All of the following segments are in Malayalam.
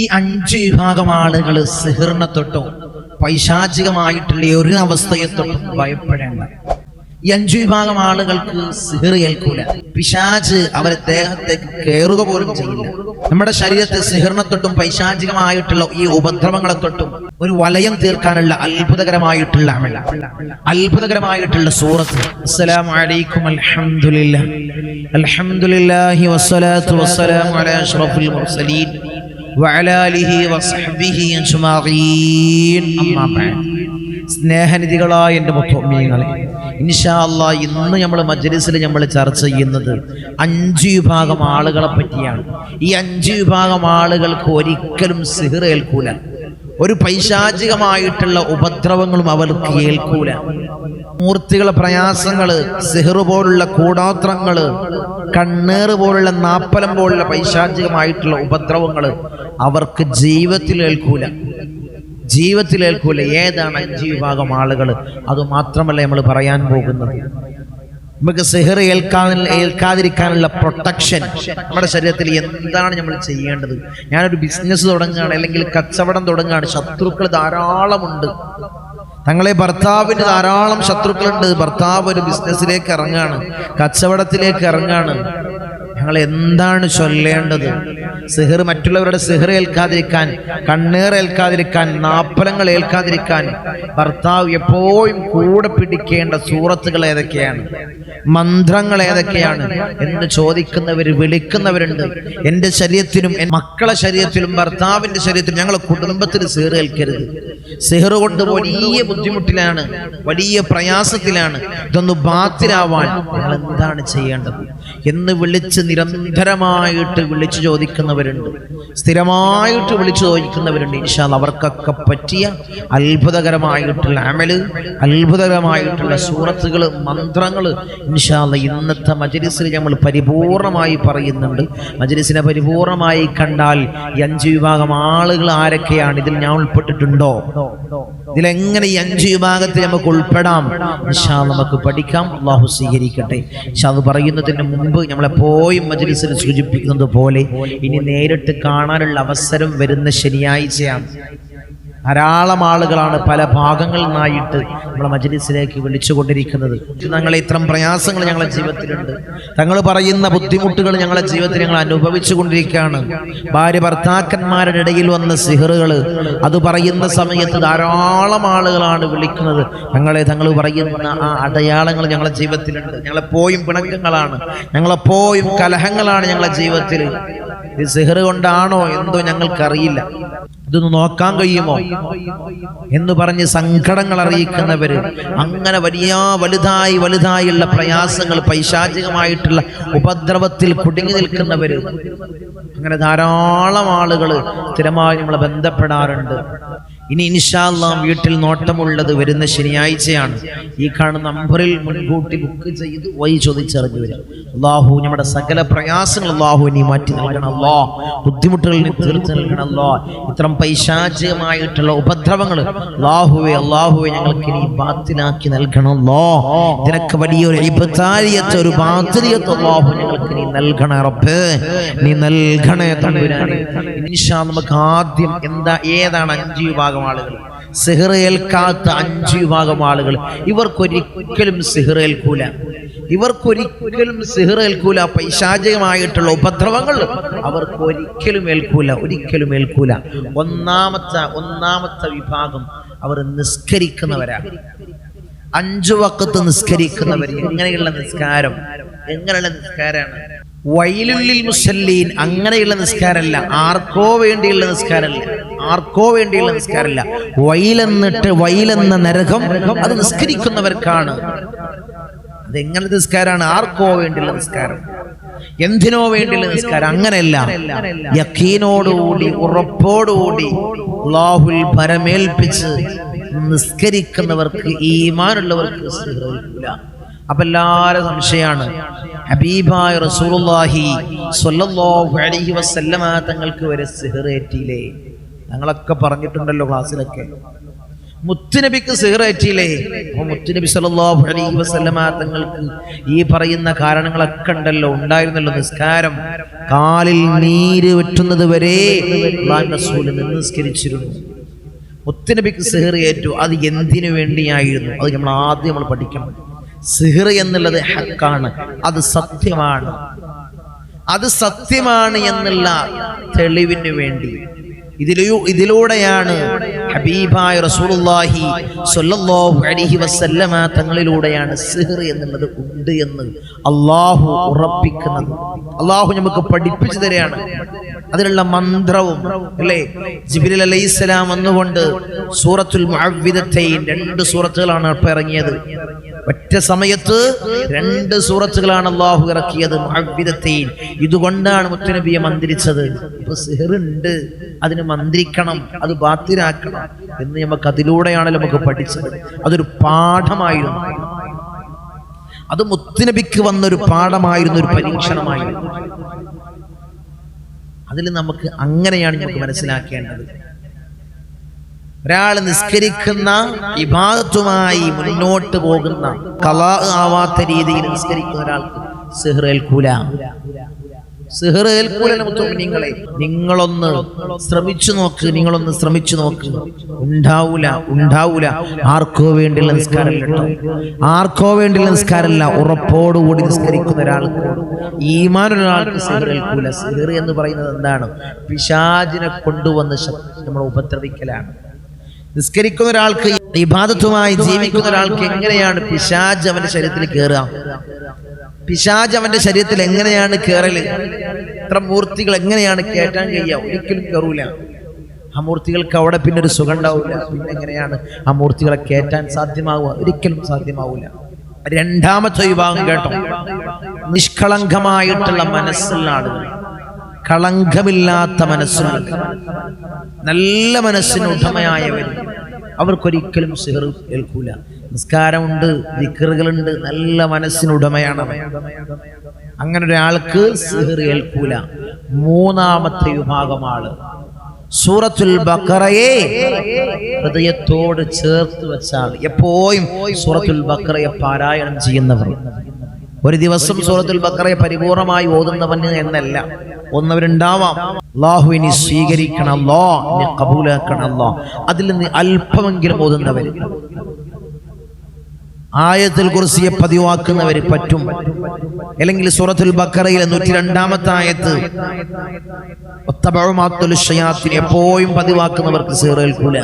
ഈ അഞ്ച് വിഭാഗം ആളുകൾ സിഹിറിനെ തൊട്ടോ പൈശാചികമായിട്ടുള്ള ഒരു അവസ്ഥയെ തൊട്ടും ഭയപ്പെടേണ്ട. ഈ അഞ്ചു വിഭാഗം ആളുകൾക്ക് സിഹിർ ഏൽക്കൂല. പിശാജ് അവരെ ദേഹത്തേക്ക് കയറുക പോലും ചെയ്യില്ല. നമ്മുടെ ശരീരത്തെ സിഹിറിനെ തൊട്ടും പൈശാചികമായിട്ടുള്ള ഈ ഉപദ്രവങ്ങളെ തൊട്ടും ഒരു വലയം തീർക്കാനുള്ള അത്ഭുതകരമായിട്ടുള്ള അത്ഭുതകരമായിട്ടുള്ള സൂറത്ത്. അസ്സലാമു അലൈക്കും അൽഹംദുലില്ലാ അൽഹംദുലില്ലാഹി വസ്സലാത്തു വസ്സലാമു അലാ മുർസലീൻ. സ്നേഹനിധികളായ എന്റെ മുത്തോമിയങ്ങളെ ഇൻഷാ അല്ലാ ഇന്ന് നമ്മൾ മജ്ലിസിൽ നമ്മൾ ചർച്ച ചെയ്യുന്നത് അഞ്ച് വിഭാഗം ആളുകളെ പറ്റിയാണ്. ഈ അഞ്ച് വിഭാഗം ആളുകൾക്ക് ഒരിക്കലും സിഹിർ ഏൽക്കൂല. ഒരു പൈശാചികമായിട്ടുള്ള ഉപദ്രവങ്ങളും അവർക്ക് ഏൽക്കൂല. മൂർത്തികളെ പ്രയാസങ്ങൾ സിഹർ പോലുള്ള കൂടോത്രങ്ങൾ കണ്ണേറ് പോലുള്ള നാപ്പലം പോലുള്ള പൈശാചികമായിട്ടുള്ള ഉപദ്രവങ്ങൾ അവർക്ക് ജീവിതത്തിൽ ഏൽക്കൂല. ഏതാണ് അഞ്ച് വിഭാഗം ആളുകൾ? അത് മാത്രമല്ല നമ്മൾ പറയാൻ പോകുന്നത്. നമുക്ക് സെഹർ ഏൽക്കാൻ ഏൽക്കാതിരിക്കാനുള്ള പ്രൊട്ടക്ഷൻ നമ്മുടെ ശരീരത്തിൽ എന്താണ് നമ്മൾ ചെയ്യേണ്ടത്? ഞാനൊരു ബിസിനസ് തുടങ്ങുകയാണ് അല്ലെങ്കിൽ കച്ചവടം തുടങ്ങുകയാണ്. ശത്രുക്കൾ ധാരാളമുണ്ട്. തങ്ങളെ ഭർത്താവിന് ധാരാളം ശത്രുക്കളുണ്ട്. ഭർത്താവ് ഒരു ബിസിനസ്സിലേക്ക് ഇറങ്ങാണ് കച്ചവടത്തിലേക്ക് ഇറങ്ങാണ് ഞങ്ങൾ എന്താണ് ചൊല്ലേണ്ടത്? സിഹർ മറ്റുള്ളവരുടെ സിഹർ ഏൽക്കാതിരിക്കാൻ കണ്ണീർ ഏൽക്കാതിരിക്കാൻ നാപ്പലങ്ങൾ ഏൽക്കാതിരിക്കാൻ ഭർത്താവ് എപ്പോഴും കൂടെ പിടിക്കേണ്ട സൂറത്തുകൾ ഏതൊക്കെയാണ്? മന്ത്രങ്ങൾ ഏതൊക്കെയാണ്? എന്ന് ചോദിക്കുന്നവർ വിളിക്കുന്നവരുണ്ട്. എന്റെ ശരീരത്തിനും മക്കളെ ശരീരത്തിലും ഭർത്താവിന്റെ ശരീരത്തിലും ഞങ്ങളെ കുടുംബത്തിന് സിഹർ ഏൽക്കരുത്. സിഹർ കൊണ്ട് വലിയ ബുദ്ധിമുട്ടിലാണ് വലിയ പ്രയാസത്തിലാണ്. ഇതൊന്ന് ബാത്തിലാവാൻ ഞങ്ങൾ എന്താണ് ചെയ്യേണ്ടത്? എന്ന് വിളിച്ച് നിരന്തരമായിട്ട് വിളിച്ചു ചോദിക്കുന്നവരുണ്ട്. സ്ഥിരമായിട്ട് വിളിച്ചു ചോദിക്കുന്നവരുണ്ട്. ഇൻഷാൽ അവർക്കൊക്കെ പറ്റിയ അത്ഭുതകരമായിട്ടുള്ള അമൽ അത്ഭുതകരമായിട്ടുള്ള സൂറത്തുകൾ മന്ത്രങ്ങൾ ഇൻഷാൽ ഇന്നത്തെ മജലിസിൽ നമ്മൾ പരിപൂർണമായി പറയുന്നുണ്ട്. മജലിസിനെ പരിപൂർണമായി കണ്ടാൽ ഈ അഞ്ച് വിഭാഗം ആളുകൾ ആരൊക്കെയാണ്? ഇതിൽ ഞാൻ ഉൾപ്പെട്ടിട്ടുണ്ടോ? ഇതിലെങ്ങനെ ഈ അഞ്ച് വിഭാഗത്തിൽ നമുക്ക് ഉൾപ്പെടാം? ഇൻഷാ നമുക്ക് പഠിക്കാം. അള്ളാഹു സ്വീകരിക്കട്ടെ. ഇൻഷാ അത് പറയുന്നതിന് മുമ്പ് നമ്മളെപ്പോഴും മജലിസിൽ സൂചിപ്പിക്കുന്നത് പോലെ ഇനി നേരിട്ട് കാണാനുള്ള അവസരം വരുന്ന ശനിയാഴ്ചയാണ്. ധാരാളം ആളുകളാണ് പല ഭാഗങ്ങളിൽ നിന്നായിട്ട് നമ്മളെ മജ്ലിസിലേക്ക് വിളിച്ചുകൊണ്ടിരിക്കുന്നത്. ഞങ്ങളെ ഇത്തരം പ്രയാസങ്ങൾ ഞങ്ങളുടെ ജീവിതത്തിലുണ്ട്. തങ്ങൾ പറയുന്ന ബുദ്ധിമുട്ടുകൾ ഞങ്ങളുടെ ജീവിതത്തിൽ ഞങ്ങൾ അനുഭവിച്ചു കൊണ്ടിരിക്കുകയാണ് ഭാര്യ ഭർത്താക്കന്മാരുടെ ഇടയിൽ വന്ന സിഹറുകൾ അത് പറയുന്ന സമയത്ത് ധാരാളം ആളുകളാണ് വിളിക്കുന്നത്. ഞങ്ങളെ തങ്ങൾ പറയുന്ന ആ അടയാളങ്ങൾ ഞങ്ങളുടെ ജീവിതത്തിലുണ്ട്. ഞങ്ങളെപ്പോയും പിണക്കങ്ങളാണ്. ഞങ്ങളെപ്പോയും കലഹങ്ങളാണ് ഞങ്ങളുടെ ജീവിതത്തിൽ ഇത് സിഹർ കൊണ്ടാണോ എന്തോ ഞങ്ങൾക്കറിയില്ല. ഇതൊന്ന് നോക്കാൻ കഴിയുമോ? എന്ന് പറഞ്ഞ് സങ്കടങ്ങൾ അറിയിക്കുന്നവര്. അങ്ങനെ വലിയ വലുതായി വലുതായുള്ള പ്രയാസങ്ങൾ പൈശാചികമായിട്ടുള്ള ഉപദ്രവത്തിൽ കുടുങ്ങി നിൽക്കുന്നവര്. അങ്ങനെ ധാരാളം ആളുകൾ സ്ഥിരമായി നമ്മളെ ബന്ധപ്പെടാറുണ്ട്. ഇനി ഇൻഷാല്ലാം വീട്ടിൽ നോട്ടമുള്ളത് വരുന്ന ശനിയാഴ്ചയാണ്. ഈ കാണുന്ന നമ്പറിൽ മുൻകൂട്ടി ബുക്ക് ചെയ്ത് വഴി ചോദിച്ചറിഞ്ഞു വരും അള്ളാഹു നമ്മുടെ സകല പ്രയാസങ്ങൾ അള്ളാഹു ഇനി മാറ്റി നൽകണം. അല്ലോ ബുദ്ധിമുട്ടുകൾ നീ തീർത്ത് നൽകണം. അല്ലോ ഇത്തരം പൈശാചികമായിട്ടുള്ള ഉപദ്രവങ്ങൾ അള്ളാഹുവെ അള്ളാഹുവെ ഞങ്ങൾക്ക് ഇനി ബാത്തിലാക്കി നൽകണമല്ലോ ഇതിനൊക്കെ വലിയൊരു ഇബത്താരിയത്ത് ഒരു ബാധ്യതയത്ത് അള്ളാഹു ഞങ്ങൾക്ക് നീ നൽകണേ റബ്ബേ. നീ നൽകണേ തമ്പുരാനെ. ഇൻഷാ നമുക്ക് ആദ്യം എന്താ ഏതാണ് അഞ്ച് വിഭാഗം ആളുകൾ സിഹർ അഞ്ച് വിഭാഗം ആളുകൾ ഇവർക്കൊരിക്കലും സിഹർ ഇവർക്കൊരിക്കലും സിഹർ പൈശാചികമായിട്ടുള്ള ഉപദ്രവങ്ങൾ അവർക്ക് ഒരിക്കലും ഏൽക്കൂല ഒരിക്കലും ഏൽക്കൂല ഒന്നാമത്തെ ഒന്നാമത്തെ വിഭാഗം അവർ നിസ്കരിക്കുന്നവരാണ് അഞ്ചു വക്കത്ത് നിസ്കരിക്കുന്നവർ. എങ്ങനെയുള്ള നിസ്കാരം? എങ്ങനെയുള്ള നിസ്കാരമാണ്? വൈലുള്ളിൽ മുസല്ലീൻ അങ്ങനെയുള്ള നിസ്കാരമല്ല. ആർക്കോ വേണ്ടിയുള്ള നിസ്കാരമല്ല. ആർക്കോ വേണ്ടിയുള്ള നിസ്കാരമല്ല. വയലെന്നിട്ട് വയലെന്ന നരകം അത് നിസ്കരിക്കുന്നവർക്കാണ്. അതെങ്ങനെ നിസ്കാരമാണ്? ആർക്കോ വേണ്ടിയുള്ള നിസ്കാരം. എന്തിനോ വേണ്ടിയുള്ള നിസ്കാരം. അങ്ങനെയല്ല. യക്കീനോടുകൂടി ഉറപ്പോടുകൂടി അള്ളാഹുൽ ഭരമേൽപ്പിച്ച് നിസ്കരിക്കുന്നവർക്ക് ഈമാനുള്ളവർക്ക് സിഹറില്ല അപ്പൊ എല്ലാരും സംശയമാണ്. ഹബീബായ റസൂലുള്ളാഹി സ്വല്ലല്ലാഹു അലൈഹി വസല്ലമ തങ്ങൾക്ക് വരെ സിഹറേറ്റിയില്ലേ ഞങ്ങളൊക്കെ പറഞ്ഞിട്ടുണ്ടല്ലോ ക്ലാസ്സിലൊക്കെ. മുത്തുനബിക്ക് സിഹറേറ്റിയില്ലേ അപ്പൊ മുത്തുനബി സല്ലല്ലാഹു അലൈഹി വസല്ലമ തങ്ങൾക്ക് ഈ പറയുന്ന കാരണങ്ങളൊക്കെ ഉണ്ടല്ലോ ഉണ്ടായിരുന്നല്ലോ നിസ്കാരം. കാലിൽ നീര് വെട്ടുന്നത് വരെ റസൂൽ നിസ്കരിച്ചിരുന്നു. മുത്തുനബിക്ക് സിഹർ ഏറ്റു. അത് എന്തിനു വേണ്ടിയായിരുന്നു? അത് നമ്മൾ ആദ്യം നമ്മൾ പഠിക്കണം. സിഹർ എന്നുള്ളത് ഹക്കാണ്. അത് സത്യമാണ്. അത് സത്യമാണ് എന്നുള്ള തെളിവിന് വേണ്ടി. ഇതിലൂ ഇതിലൂടെയാണ് ഹബീബായ റസൂലുള്ളാഹി സ്വല്ലല്ലാഹു അലൈഹി വസല്ലമ തങ്ങളിലൂടെയാണ് സിഹർ എന്നുള്ളത് ഉണ്ട് എന്ന് അള്ളാഹു ഉറപ്പിക്കുന്നത്. അള്ളാഹു നമുക്ക് പഠിപ്പിച്ചു തരികയാണ്. അതിലുള്ള മന്ത്രവും അല്ലേ? ജിബിൽ അലൈഹിസ്സലാം വന്നുകൊണ്ട് സൂറത്തുൽ മുഅവ്വിദത്തൈൻ രണ്ട് സൂറത്തുകളാണ് ഇപ്പൊ ഇറങ്ങിയത്. ഒറ്റ സമയത്ത് രണ്ട് സൂറത്തുകളാണ് അള്ളാഹു ഇറക്കിയത് മഹവിധത്തെയും ഇതുകൊണ്ടാണ് മുത്തനബിയെ മന്ത്രിച്ചത്. ഇപ്പൊ സിഹറുണ്ട്. അതിന് മന്ത്രിക്കണം. അത് ബാത്തിരാക്കണം എന്ന് നമുക്ക് അതിലൂടെയാണല്ലോ നമുക്ക് പഠിച്ചത്. അതൊരു പാഠമായിരുന്നു. അത് മുത്തുനബിക്ക് വന്നൊരു പാഠമായിരുന്നു ഒരു പരീക്ഷണമായിരുന്നു. അതിൽ നമുക്ക് അങ്ങനെയാണ് നമുക്ക് മനസ്സിലാക്കേണ്ടത്. ഒരാൾ നിസ്കരിക്കുന്ന ഇബാദത്തുമായി മുന്നോട്ട് പോകുന്ന കലാ ആവാത്ത രീതിയിൽ നിസ്കരിക്കുന്ന ഒരാൾക്ക് സിഹ്റേൽക്കൂല നിങ്ങളെ നിങ്ങളൊന്ന് ശ്രമിച്ചു നോക്ക് നിങ്ങളൊന്ന് ശ്രമിച്ചു നോക്ക്. ഉണ്ടാവൂല ഉണ്ടാവൂല. ആർക്കോ വേണ്ടിയുള്ള നിസ്കാരം കേട്ടോ. ആർക്കോ വേണ്ടിയുള്ള നിസ്കാരമല്ല ഉറപ്പോടുകൂടി നിസ്കരിക്കുന്ന ഒരാൾക്ക് ഈമാൻ ഒരാൾക്ക് സിഹർ ഏൽക്കൂല. സിഹർ എന്ന് പറയുന്നത് എന്താണ്? പിശാചിനെ കൊണ്ടുവന്ന് നമ്മളെ ഉപദ്രവിക്കലാണ്. നിസ്കരിക്കുന്ന ഒരാൾക്ക് ഇബാദത്തുമായി ജീവിക്കുന്ന ഒരാൾക്ക് എങ്ങനെയാണ് പിശാജ് അവന്റെ ശരീരത്തിൽ കയറുക പിശാജ് അവന്റെ ശരീരത്തിൽ എങ്ങനെയാണ് കയറൽ ഇത്ര മൂർത്തികൾ എങ്ങനെയാണ് കേറ്റാൻ കഴിയുക? ഒരിക്കലും കയറൂല ആ മൂർത്തികൾക്ക് അവിടെ പിന്നെ ഒരു സുഖം ഉണ്ടാവില്ല പിന്നെ എങ്ങനെയാണ് ആ മൂർത്തികളെ കയറ്റാൻ സാധ്യമാവുക? ഒരിക്കലും സാധ്യമാവൂല. രണ്ടാമത്തെ വിഭാഗം കേട്ടോ. നിഷ്കളങ്കമായിട്ടുള്ള മനസ്സുള്ള ആളുകൾ. കളങ്കമില്ലാത്ത മനസ്സുള്ള നല്ല മനസ്സിന് ഉടമയായവർ അവർക്കൊരിക്കലും സിഹർ ഏൽക്കൂല. നിസ്കാരമുണ്ട് വിക്രുകളുണ്ട് നല്ല മനസ്സിന് ഉടമയാണ് അങ്ങനെ ഒരാൾക്ക് സിഹർ ഏൽക്കൂല. മൂന്നാമത്തെ വിഭാഗം ആൾ സൂറത്തുൽ ബക്കറയെ ഹൃദയത്തോട് ചേർത്ത് വെച്ചാൽ എപ്പോഴും സൂറത്തുൽ ബക്കറയെ പാരായണം ചെയ്യുന്നവർ. ഒരു ദിവസം സൂറത്തുൽ ബക്കറയെ പരിപൂർണമായി ഓതുന്നവന് എന്നല്ല. ഒന്നവരുണ്ടാവാം അള്ളാഹുവിനെ സ്വീകരിക്കണം. അല്ലോ എന്നെ കബൂലാക്കണം. അല്ലോ അതിൽ നിന്ന് അല്പമെങ്കിലും ഓതുന്നവര് ആയത്തിൽ കുറിസിയെ പതിവാക്കുന്നവർ പറ്റും. അല്ലെങ്കിൽ സൂറത്തുൽ ബക്കറയിലെ നൂറ്റി രണ്ടാമത്തെ ആയത്ത് ഒത്തബഅമാത്തുൽ ഷയാത്തിൻ എപ്പോഴും പതിവാക്കുന്നവർക്ക് സീറേൽക്കൂല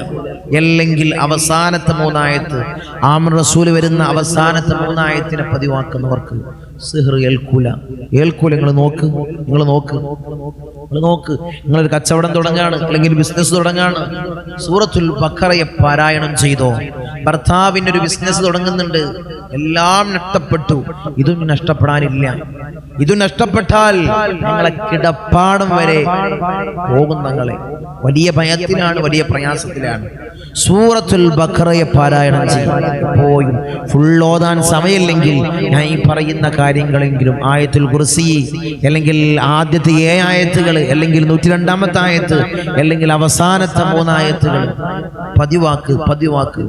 അല്ലെങ്കിൽ അവസാനത്തെ മൂന്നായത്ത് ആമർ റസൂൽ വരുന്ന അവസാനത്തെ മൂന്നായത്തിനെ പതിവാക്കുന്നവർക്ക് സിഹർ നിങ്ങൾ നോക്ക് നിങ്ങൾ നോക്ക്. നിങ്ങൾ നോക്ക്. നിങ്ങളൊരു കച്ചവടം തുടങ്ങാണ് അല്ലെങ്കിൽ ബിസിനസ് തുടങ്ങാണ്. സൂറത്തുൽ ബക്കറയെ പാരായണം ചെയ്തോ? ഭർത്താവിന്റെ ഒരു ബിസിനസ് തുടങ്ങുന്നുണ്ട്. എല്ലാം നഷ്ടപ്പെട്ടു. ഇതും നഷ്ടപ്പെടാനില്ല. ഇത് നഷ്ടപ്പെട്ടാൽ ഞങ്ങളെ കിടപ്പാടം വരെ പോകും ഞങ്ങളെ. വലിയ ഭയത്തിലാണ് വലിയ പ്രയാസത്തിലാണ്. സൂറത്തുൽ ബക്രയെ പാരായണം ചെയ്യും. പോയും ഫുൾ ഓതാൻ സമയമില്ലെങ്കിൽ ഞാൻ ഈ പറയുന്ന കാര്യങ്ങളെങ്കിലും ആയത്തുൽ കുർസി അല്ലെങ്കിൽ ആദ്യത്തെ ഏ ആയത്തുകൾ അല്ലെങ്കിൽ നൂറ്റി രണ്ടാമത്തെ ആയത്ത് അല്ലെങ്കിൽ അവസാനത്തെ മൂന്നായത്തുകൾ പതിവാക്ക് പതിവാക്ക്.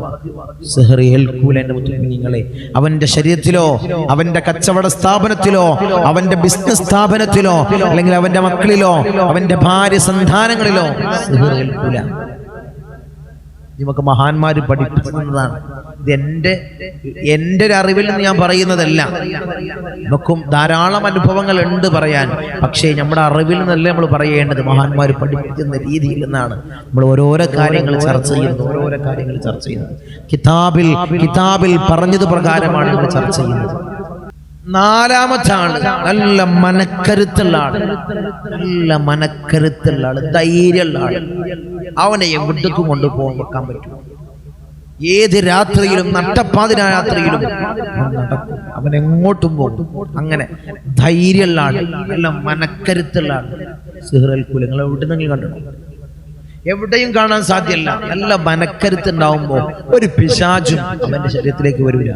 സെഹറി ഏൽക്കൂലെന്റെ മുത്തുമിനിങ്ങളെ അവന്റെ ശരീരത്തിലോ അവന്റെ കച്ചവട സ്ഥാപനത്തിലോ അവന്റെ ബിസിനസ് സ്ഥാപനത്തിലോ അല്ലെങ്കിൽ അവന്റെ മക്കളിലോ അവന്റെ ഭാര്യ സന്താനങ്ങളിലോ നമുക്ക് മഹാന്മാര് പഠിപ്പിക്കുന്നതാണ്. ഇത് എന്റെ ഒരു അറിവിൽ നിന്ന് ഞാൻ പറയുന്നതല്ല. നമുക്കും ധാരാളം അനുഭവങ്ങൾ ഉണ്ട് പറയാൻ. പക്ഷേ നമ്മുടെ അറിവിൽ നിന്നല്ല നമ്മൾ പറയേണ്ടത്. മഹാന്മാർ പഠിപ്പിക്കുന്ന രീതിയിൽ നിന്നാണ് നമ്മൾ ഓരോരോ കാര്യങ്ങൾ ചർച്ച ചെയ്യുന്നത്. ഓരോരോ കാര്യങ്ങൾ ചർച്ച ചെയ്യുന്നത്. കിതാബിൽ കിതാബിൽ പറഞ്ഞത് പ്രകാരമാണ് നമ്മൾ ചർച്ച ചെയ്യുന്നത്. നാലാമത്തെ ആൾ നല്ല മനക്കരുത്തുള്ള ആൾ. നല്ല മനക്കരുത്തുള്ള ആൾ. ധൈര്യമുള്ള ആൾ. അവനെ എവിടേക്കും കൊണ്ടുപോകാൻ വെക്കാൻ പറ്റും. ഏത് രാത്രിയിലും നട്ടപ്പാതിര രാത്രിയിലും നടക്കും. അവൻ എങ്ങോട്ടും പോകും. അങ്ങനെ ധൈര്യമുള്ള ആൾ. നല്ല മനക്കരുത്തുള്ള ആൾ. സിഹ്റൽ കുലങ്ങൾ എവിടെ നിങ്ങൾ കണ്ടു എവിടെയും കാണാൻ സാധ്യമല്ല നല്ല മനക്കരുത്തുണ്ടാവുമ്പോൾ ഒരു പിശാചും അവന്റെ ശരീരത്തിലേക്ക് വരില്ല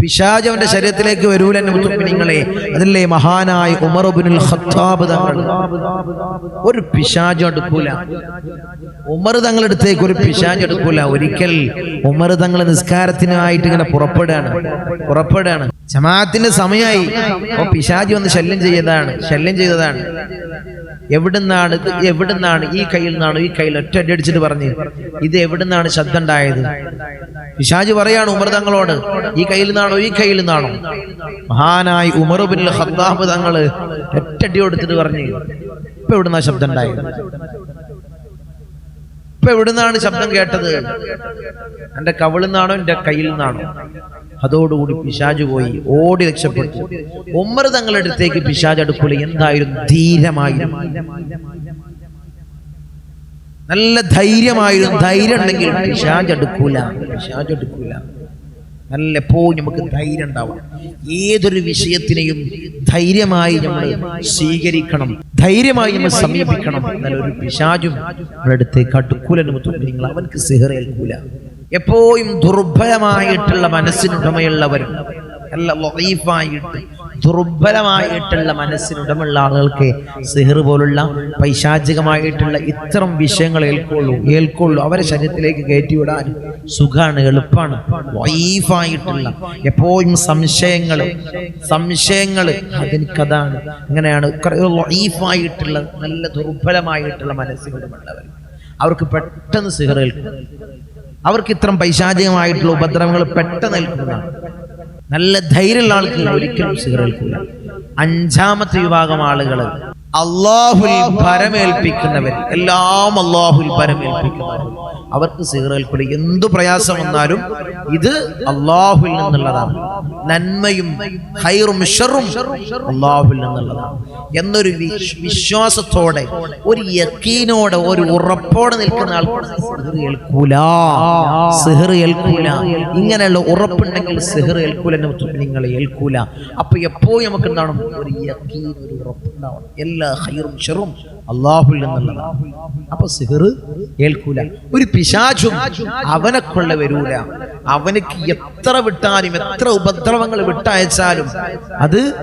പിശാജ് അവന്റെ ശരീരത്തിലേക്ക് വരൂല നിങ്ങളെ അതല്ലേ മഹാനായ ഉമർബിനുൽ ഖത്താബ് തങ്ങൾ ഒരു പിശാജ് എടുക്കൂല. ഉമർ തങ്ങളെടുത്തേക്ക് ഒരു പിശാജ് എടുക്കൂല. ഒരിക്കൽ ഉമർ തങ്ങൾ നിസ്കാരത്തിനായിട്ട് ഇങ്ങനെ പുറപ്പെടുകയാണ്. പുറപ്പെടുകയാണ്. ജമാഅത്തിന്റെ സമയമായി. അപ്പൊ പിശാജ് വന്ന് ശല്യം ചെയ്തതാണ്. ശല്യം ചെയ്തതാണ്. എവിടുന്നാണ് ഇത് എവിടുന്നാണ് ഈ കയ്യിൽ നിന്നാണ് ഈ കയ്യിൽ ഒറ്റ അടി അടിച്ചിട്ട് പറഞ്ഞു ഇത് എവിടുന്നാണ് ശബ്ദം ഉണ്ടായത് പിശാജ് പറയാണ് ഉമർ തങ്ങളോട് ഈ കയ്യിൽ നിന്നാണോ ഈ കയ്യിൽ നിന്നാണോ? മഹാനായി ഉമർ ബിൻ ഖത്താബ് തങ്ങൾ ഒറ്റടി കൊടുത്തിട്ട് പറഞ്ഞു ഇപ്പൊ എവിടുന്നാ ശബ്ദം ഉണ്ടായത് ഇപ്പൊ എവിടുന്നാണ് ശബ്ദം കേട്ടത്? എന്റെ കവിളിൽ നിന്നാണോ എന്റെ കയ്യിൽ നിന്നാണോ അതോടുകൂടി പിശാജ് പോയി ഓടി രക്ഷപ്പെട്ടു. ഉമ്മർ തങ്ങളുടെ അടുത്തേക്ക് പിശാജ് അടുക്കൂല എന്തായിരുന്നു? ധീരമായിരുന്നു. നല്ല ധൈര്യമായിരുന്നു. ധൈര്യം ഉണ്ടെങ്കിൽ പിശാജ് അടുക്കൂല. പിശാജ് അടുക്കൂല. നല്ല എപ്പോഴും നമുക്ക് ധൈര്യം ഉണ്ടാവണം ഏതൊരു വിഷയത്തിനെയും ധൈര്യമായി നമ്മൾ സ്വീകരിക്കണം. ധൈര്യമായി നമ്മൾ സമീപിക്കണം ഒരു പിശാചും നമ്മുടെ അടുത്തേക്ക് അടുക്കൂലെന്ന് നിങ്ങൾ അവൻക്ക് സിഹറേൽക്കൂല എപ്പോഴും ദുർബലമായിട്ടുള്ള മനസ്സിനുടമയുള്ളവരും നല്ല ലൈഫായിട്ട് ദുർബലമായിട്ടുള്ള മനസ്സിനുടമുള്ള ആളുകൾക്ക് സിഹർ പോലുള്ള പൈശാചികമായിട്ടുള്ള ഇത്തരം വിഷയങ്ങൾ ഏൽക്കൊള്ളൂ. ഏൽക്കൊള്ളൂ. അവരെ ശരീരത്തിലേക്ക് കയറ്റിവിടാൻ സുഖമാണ് എളുപ്പമാണ് വൈഫായിട്ടുള്ള എപ്പോഴും സംശയങ്ങൾ സംശയങ്ങൾ അതെനിക്കതാണ്. അങ്ങനെയാണ് വൈഫായിട്ടുള്ള നല്ല ദുർബലമായിട്ടുള്ള മനസ്സിനുടമുള്ളവർ അവർക്ക് പെട്ടെന്ന് സിഹർ ഏൽക്കും. അവർക്ക് ഇത്തരം പൈശാചികമായിട്ടുള്ള ഉപദ്രവങ്ങൾ പെട്ടെന്ന് ഏൽക്കുന്നതാണ്. നല്ല ധൈര്യമുള്ള ആൾക്ക് ഒരിക്കലും സിഗറേൽക്കൂല അഞ്ചാമത്തെ വിഭാഗം ആളുകൾ അള്ളാഹുൽ പരമേൽപ്പിക്കുന്നവർ എല്ലാം അള്ളാഹുൽ പരമേൽപ്പിക്കുന്നവർ അവർക്ക് സിഗറേൽക്കൂല എന്തു പ്രയാസം വന്നാലും ഇത് അള്ളാഹുൽ നിന്നുള്ളതാണ്. നന്മയും ഹൈറും ഷറും അള്ളാഹുൽ നിന്നുള്ളതാണ്. എന്നൊരു വിശ്വാസത്തോടെ ഒരു യക്കീനോടെ ഒരു ഉറപ്പോടെ നിൽക്കുന്ന ആൾക്ക് സിഹർ ഏൽക്കൂല. സിഹർ ഏൽക്കൂല. ഇങ്ങനെയുള്ള ഉറപ്പുണ്ടെങ്കിൽ സിഹർ ഏൽക്കൂല നിങ്ങൾ ഏൽക്കൂല. അപ്പൊ എപ്പോഴും നമുക്ക് എന്താണ്? ഒരു യക്കീൻ ഒരു ഉറപ്പുണ്ടാവണം നിന്നുള്ളതാണ് അപ്പൊ സിഹർ ഏൽക്കൂല. ഒരു പിശാചും അവനെ കൊള്ള വരൂല. അവനക്ക് എത്ര വിട്ടാലും എത്ര ഉപദ്രവങ്ങൾ വിട്ടയച്ചാലും അത്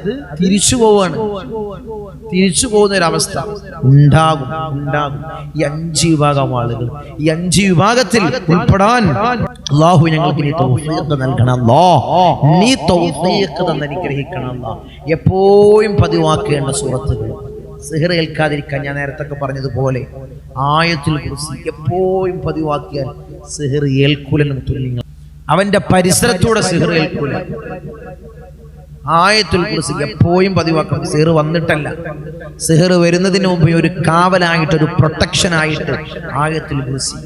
തിരിച്ചു പോവാണ്. തിരിച്ചു പോകുന്ന ഒരു അവസ്ഥ ഉണ്ടാകും ഉണ്ടാകും. ഈ അഞ്ച് വിഭാഗം ആളുകൾ. ഈ അഞ്ച് വിഭാഗത്തിൽ ഉൾപ്പെടാൻ അള്ളാഹു ഞങ്ങൾക്ക് നീ തൗഫീഖ് നൽകണം. നീ തൗഫീഖ് തന്നനുഗ്രഹിക്കണം എപ്പോഴും പതിവാക്കേണ്ട സൂറത്തുകൾ. സിഹർ ഏൽക്കാതിരിക്കാൻ ഞാൻ നേരത്തെ പറഞ്ഞതുപോലെ ആയത്തിൽ കുറിച്ച് എപ്പോഴും പതിവാക്കിയാൽ സിഹർ ഏൽക്കൂലെന്ന് തുല്യങ്ങൾ. അവന്റെ പരിസരത്തൂടെ സിഹർ ഏൽക്കൂല. ആയത്തുൽ കുറിച്ച് എപ്പോഴും പതിവാക്കണം. സിഹർ വന്നിട്ടല്ല. സിഹർ വരുന്നതിന് മുമ്പ് ഒരു കാവലായിട്ട് ഒരു പ്രൊട്ടക്ഷൻ ആയിട്ട് ആയത്തുൽ കുറിച്ച്.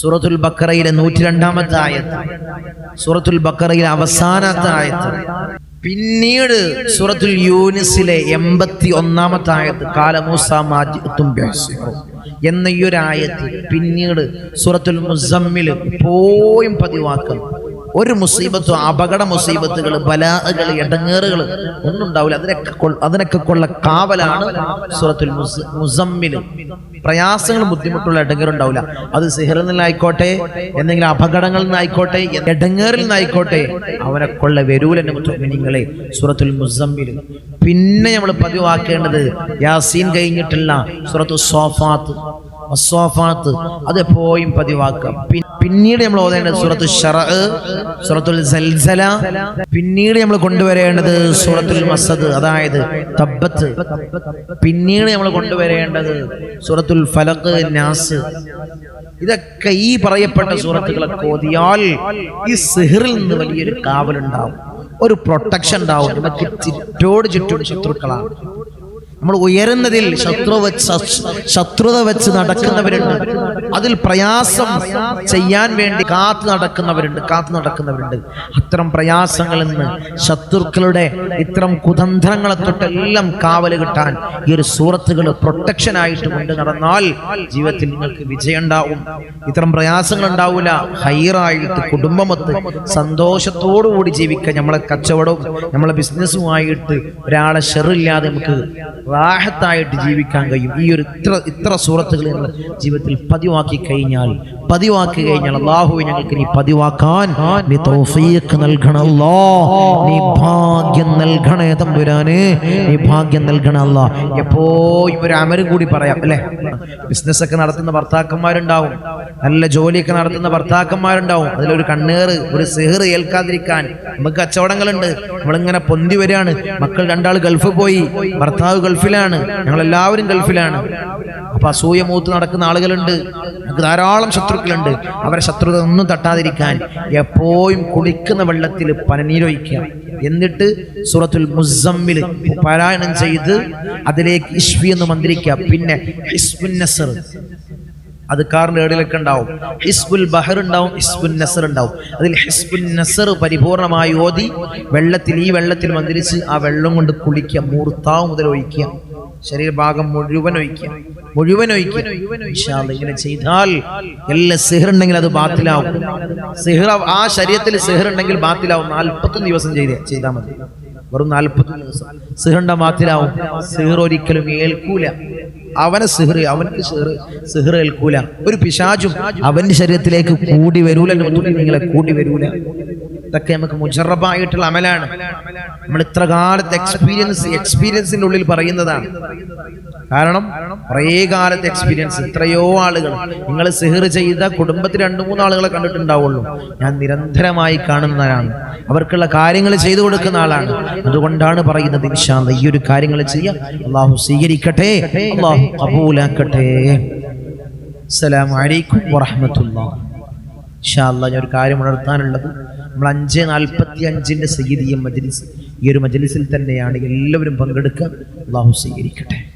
സൂറത്തുൽ ബക്കറയിലെ നൂറ്റി രണ്ടാമത്തെ ആയത്ത്. സൂറത്തുൽ ബക്കറയിലെ അവസാനത്തെ ആയത്ത്. പിന്നീട് സൂറത്തുൽ യൂനിസിലെ എൺപത്തി ഒന്നാമത്തെ ആയത്ത് കാലമൂസാമാജിത്തും എന്ന ഈ ഒരു പിന്നീട് സൂറത്തുൽ മുസമ്മിൽ പോയും പതിവാക്കും ഒരു മുസീബത്തും അപകട മുസീബത്തുകൾ ബലാഹകൾ ഇടങ്ങേറുകൾ ഒന്നും ഉണ്ടാവില്ല. അതിനൊക്കെ അതിനൊക്കെ കൊള്ള കാവലാണ് സൂറത്തുൽ മുസമ്മിൽ. പ്രയാസങ്ങൾ ബുദ്ധിമുട്ടുള്ള ബുദ്ധിമുട്ടുള്ള ഇടങ്ങേറുണ്ടാവില്ല അത് സിഹറിൽ നിന്നായിക്കോട്ടെ എന്തെങ്കിലും അപകടങ്ങളിൽ നിന്നായിക്കോട്ടെ ഇടങ്ങേറിൽ നിന്നായിക്കോട്ടെ അവനെ കൊള്ള വരൂലെന്നെ നിങ്ങളെ സൂറത്തുൽ മുസമ്മിൽ. പിന്നെ നമ്മൾ പതിവാക്കേണ്ടത് യാസീൻ കഴിഞ്ഞിട്ടുള്ള സൂറത്തു സോഫാത്ത്. അസ്വാഫാത്ത് അത് എപ്പോഴും പതിവാക്കാം. പി- പിന്നീട് നമ്മൾ ഓതേണ്ടത് സൂറത്തു ഷറ സൂറത്തുൽ സൽസല. പിന്നീട് നമ്മൾ കൊണ്ടുവരേണ്ടത് സൂറത്തുൽ മസദ് അതായത് തബ്ബത്ത്. പിന്നീട് നമ്മൾ കൊണ്ടുവരേണ്ടത് സൂറത്തുൽ ഫലഖ് നാസ്. ഇതൊക്കെ ഈ പറയപ്പെട്ട സൂറത്തുകളൊക്കെ ഓതിയാൽ ഈ സെഹറിൽ നിന്ന് വലിയൊരു കാവലുണ്ടാവും. ഒരു പ്രൊട്ടക്ഷൻ ഉണ്ടാവും. നമുക്ക് ചുറ്റോട് ചുറ്റും ശത്രുക്കളാണ്. നമ്മൾ ഉയരുന്നതിൽ ശത്രു വെച്ച് ശത്രുത വെച്ച് നടക്കുന്നവരുണ്ട്. അതിൽ പ്രയാസം ചെയ്യാൻ വേണ്ടി കാത്തു നടക്കുന്നവരുണ്ട് കാത്തു നടക്കുന്നവരുണ്ട്. അത്തരം പ്രയാസങ്ങളിൽ നിന്ന് ശത്രുക്കളുടെ ഇത്തരം കുതന്ത്രങ്ങളെ തൊട്ടെല്ലാം കാവൽ കിട്ടാൻ ഈ ഒരു സൂറത്തുകൾ പ്രൊട്ടക്ഷൻ ആയിട്ട് കൊണ്ട് നടന്നാൽ ജീവിതത്തിൽ നിങ്ങൾക്ക് വിജയം ഉണ്ടാവും ഇത്തരം പ്രയാസങ്ങൾ ഉണ്ടാവില്ല ഹൈറായിട്ട് കുടുംബമൊത്ത് സന്തോഷത്തോടു കൂടി ജീവിക്കാൻ നമ്മളെ കച്ചവടവും നമ്മളെ ബിസിനസ്സുമായിട്ട് ഒരാളെ ഷെറില്ലാതെ നമുക്ക് റാഹത്തായിട്ട് ജീവിക്കാൻ കഴിയും. ഈ ഒരു ഇത്ര ഇത്ര സൂറത്തുകൾ ജീവിതത്തിൽ പതിവാക്കി കഴിഞ്ഞാൽ പതിവാക്കി കഴിഞ്ഞാൽ അള്ളാഹുവെ ഞങ്ങൾക്ക് നീ പതിവാക്കാൻ നീ തൗഫീഖ് നൽകണല്ലോ നീ ഭാഗ്യം നൽകണേ തമ്പുരാന്. നീ ഭാഗ്യം നൽകണ അല്ല. എപ്പോഴും ഒരു അമരും കൂടി പറയാം അല്ലേ? ബിസിനസ് ഒക്കെ നടത്തുന്ന ഭർത്താക്കന്മാരുണ്ടാവും. നല്ല ജോലിയൊക്കെ നടത്തുന്ന ഭർത്താക്കന്മാരുണ്ടാവും. അതിലൊരു കണ്ണേറ് ഒരു സിഹർ ഏൽക്കാതിരിക്കാൻ നമുക്ക് കച്ചവടങ്ങളുണ്ട്. നമ്മളിങ്ങനെ പൊന്തി വരികയാണ്. മക്കൾ രണ്ടാൾ ഗൾഫ് പോയി. ഭർത്താവ് ഗൾഫിലാണ്. ഞങ്ങൾ എല്ലാവരും ഗൾഫിലാണ്. അപ്പൊ അസൂയ മൂത്ത് നടക്കുന്ന ആളുകളുണ്ട്. നമുക്ക് ധാരാളം ശത്രുക്കളുണ്ട്. അവരെ ശത്രുത ഒന്നും തട്ടാതിരിക്കാൻ എപ്പോഴും കുളിക്കുന്ന വെള്ളത്തിൽ പനനീരൊഴിക്കുക. എന്നിട്ട് സൂറത്തുൽ മുസമ്മിൽ പാരായണം ചെയ്ത് അതിലേക്ക് ഇഷ്വി എന്ന് മന്ത്രിക്കുക. പിന്നെ അത് കാറിന്റെ ഏടിലൊക്കെ ഉണ്ടാവും. ഹിസ്ബുൽ ബഹർ ഉണ്ടാവും ഹിസ്ബുൽ നസർ ഉണ്ടാവും. അതിൽ ഹിസ്ബുൽ നസർ പരിപൂർണമായി ഓതി വെള്ളത്തിൽ ഈ വെള്ളത്തിൽ മന്ത്രിച്ച് ആ വെള്ളം കൊണ്ട് കുളിക്കുക മൂർത്താവ് മുതൽ ഒഴിക്കുക. ശരീരഭാഗം മുഴുവൻ ഒഴിക്കുക മുഴുവൻ ഒഴിക്കുക ഇങ്ങനെ ചെയ്താൽ എല്ലാ സിഹറുണ്ടെങ്കിൽ അത് ബാത്തിലാവും. സിഹർ ആ ശരീരത്തിൽ സിഹറുണ്ടെങ്കിൽ ബാത്തിലാവും. നാൽപ്പത്തൊന്ന് ദിവസം ചെയ്ത ചെയ്താൽ മതി. വെറും നാൽപ്പത്തൊന്ന് ദിവസം. സിഹറിന്റെ ബാത്തിലാവും. സിഹർ ഒരിക്കലും ഏൽക്കൂല. അവനെ സിഹർ അവനക്ക് സിഹർ സിഹർ ഏൽക്കൂല. ഒരു പിശാചും അവന്റെ ശരീരത്തിലേക്ക് കൂടി വരൂല നിങ്ങളെ കൂടി വരൂല. ഇതൊക്കെ നമുക്ക് മുജറബായിട്ടുള്ള അമലാണ്. നമ്മൾ ഇത്ര കാലത്തെ എക്സ്പീരിയൻസ് എക്സ്പീരിയൻസിന്റെ ഉള്ളിൽ പറയുന്നതാണ്. കാരണം കുറേ കാലത്തെ എക്സ്പീരിയൻസ് എത്രയോ ആളുകൾ നിങ്ങൾ സിഹർ ചെയ്ത കുടുംബത്തിൽ രണ്ടു മൂന്ന് ആളുകളെ കണ്ടിട്ടുണ്ടാവുള്ളൂ. ഞാൻ നിരന്തരമായി കാണുന്നതാണ്. അവർക്കുള്ള കാര്യങ്ങൾ ചെയ്തു കൊടുക്കുന്ന ആളാണ്. അതുകൊണ്ടാണ് പറയുന്നത് ഇൻഷാല്ല ഈ ഒരു കാര്യങ്ങൾ ചെയ്യാം അള്ളാഹു സ്വീകരിക്കട്ടെ. അള്ളാഹു കബൂലാക്കട്ടെ. അസ്സലാമു അലൈക്കും വറഹ്മത്തുള്ളാഹി. ഇൻഷാല്ല ഞാൻ ഒരു കാര്യം ഉണർത്താനുള്ളത് നമ്മൾ അഞ്ച് നാൽപ്പത്തി അഞ്ചിന്റെ സയ്യിദിയ മജ്ലിസ് ഈ ഒരു മജ്ലിസിൽ തന്നെയാണ് എല്ലാവരും പങ്കെടുക്കുക. അള്ളാഹു സ്വീകരിക്കട്ടെ.